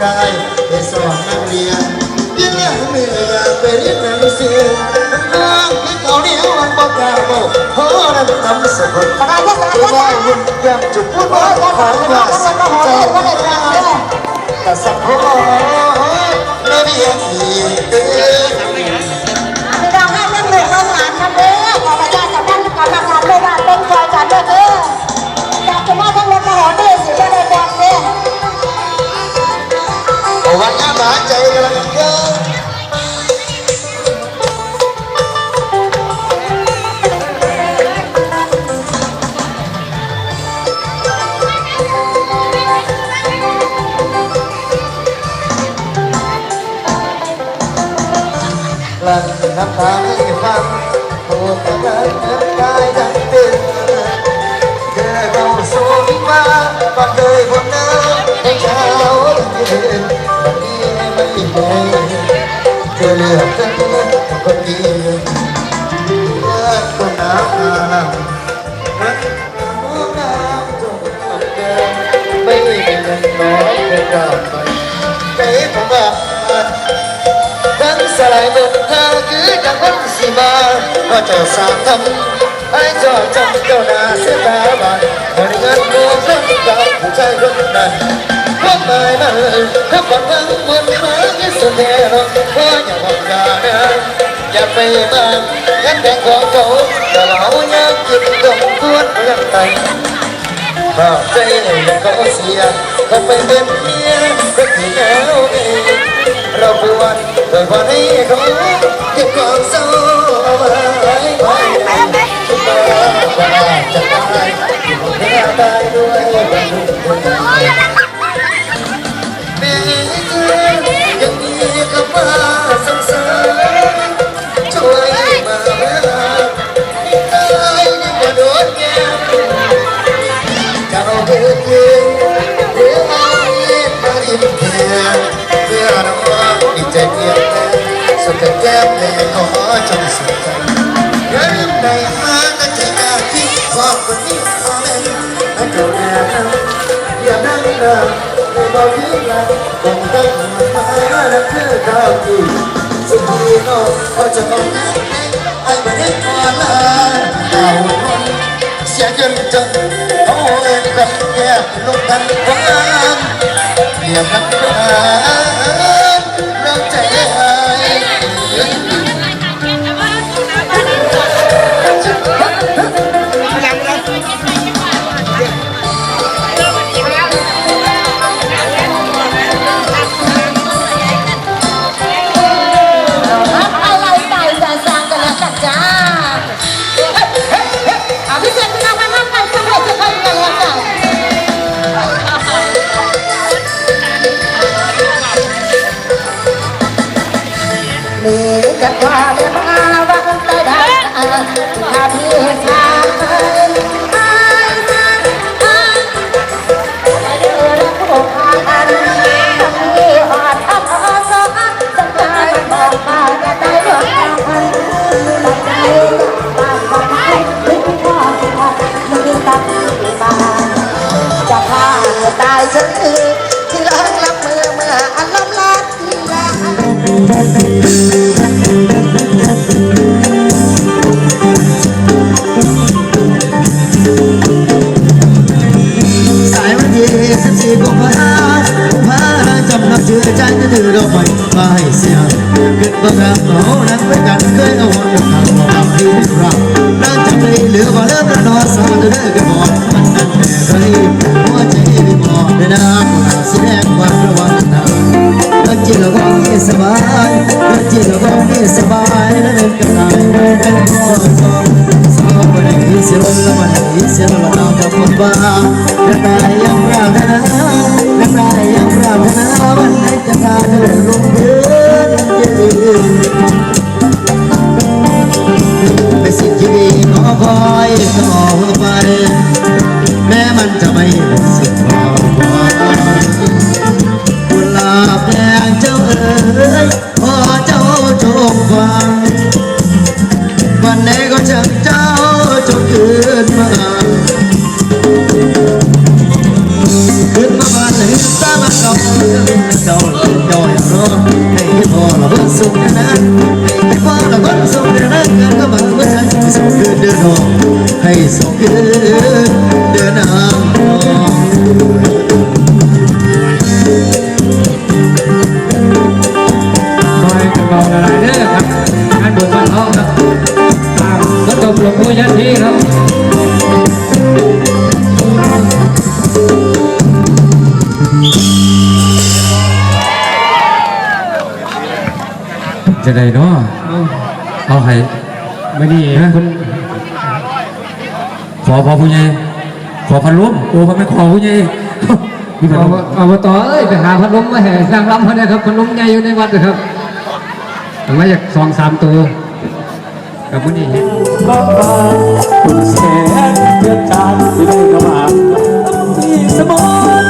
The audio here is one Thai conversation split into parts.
ได้ไปสอนนักเรียนยิ่งเหนื่อยไปเรียนหนังสือน้องที่เขาเดียวมันบอกกล่าวบอกเพราะนั้นทำสะกดประธานยักษ์ตัวว่าหุ่นยังจุดพูดโอ้ว่าขอว่าสักกษ์ก็หอมก็เลยทำได้แต่สักพอ อวันนี้มาใจกำ สลายหมดทางคือจังคนสีมาว่าเจ้าสามทำ ไอ้เจ้าจำเจ้านาเสียตาบานคนเงินโง่คนเก่าผู้ชายคนนั้นพวกนายมันถ้าฝันทั้งหมดมาที่สุดแล้วเพราะอย่าหวั สุดใจเริ่มได้มาก็จะอยาที่ความคนนี้พอเป็นให้เจ้าแน่นอย่านั่งนานไม่บอกที่รักคงต้องมาแล้วเธอเขาที่สุดที่น้องเขาจะต้องแน่ไอ้ประเด็นก่อนละเอาเสียจนจนเอาเองกับแก้มลูกทันความเรียบรักควา ฉันคือที่รักรับมือเมื่ออันล้ำลักที่รักสายวันที่สิบสี่กุมภาพาจำนับชื่อใจจะถือเราไปมาให้เสียงเกิดบังคับเรานั้นไปกันเคยเอาวันทางทำที่รักนั่งจำได้เหลือว่าเริ่มนอนสาวเด้อกันบอกมันนั่นแน่ไรหัวใจไม่บอก เลยนะนเราแสดงความระวังนะรักจริงเราก็ไม่สบายรักจริงเราก็ไม่สบายนั่นเป็นกันได้เป็นข้อสองสองคนนี้เสียวันละวันนี้เสียวันละเราจะพูดว่าและตายังปรารถนาและตายังปรารถนาวันไหนจะพาเธอลงเดินยืนเป็น วันไหนก็จะเจ้าจงคืนมาคืนมาบ้านหินตามเก่าเจ้าลังเอย่ารอให้พ่อเราเบิ้ลสุขนะให้พ่อเราเบิ้ลสุขนะกันก็มาเมื่อฉันสุขคืนเดือนหอให้สุขคืนะเอาเอาให้ไม่ดีฮะคุณขอพอผู้ใหญ่ขอพันล้มโอ้มันไม่ขอผู้ใหญ่นี่พันเอาล้มเอามาต่อเอ้ยไปหาพัดลมมาแห่นางรำเขาเนี่ยครับพัดลมใหญ่อยู่ในวัดนะครับเอามาจากสองสามตัวกับมื้อนี้บ้านคุณแสนเดือดจานที่ได้กระบาดที่สมอง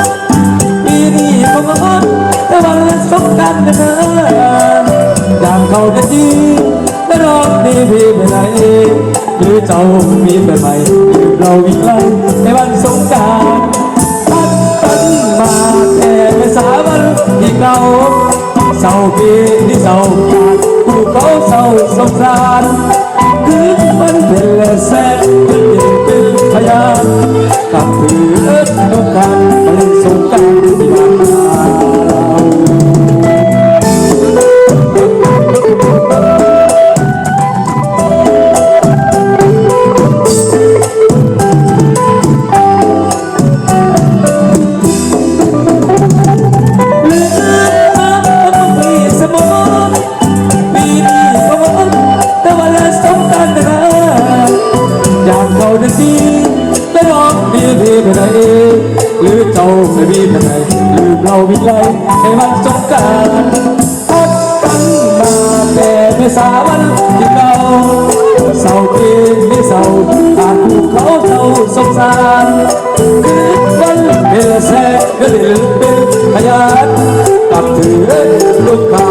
ปีนี้ก็งอนแต่วันสงกรารกันเถอะอย่าง เขาจะดีแต่รอบนี้พี่ไปไหนหรือเจ้ามีไปไหมหรือเราวิ่งไล่ในวันสงกรารพัดกันมาแค่ไม่สาวันอีกเราเศร้าปีที่เศร้าขาดผู้เขาเศร้าสงสารคือมันเป็นและแสนเป็นเองเป็นพยานกับเพื่อนนกกันไปเล่นสงกราราดันดีแต่รอบนี้พี่ไปไหนหรือเจ้าไม่มีไปไหนหรือเราวิ่งไล่ในวันสงกรารพักกันมาแต่ไม่สาวันที่เก่าเศร้าปีนี้เศร้าอาจถูกเขาเจ้าสงสารคืนวันเป็นแสงก็เดินเป็นพยานกับถือลูกกา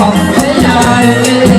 ขากันโตต้องให้ของให้ใหญ่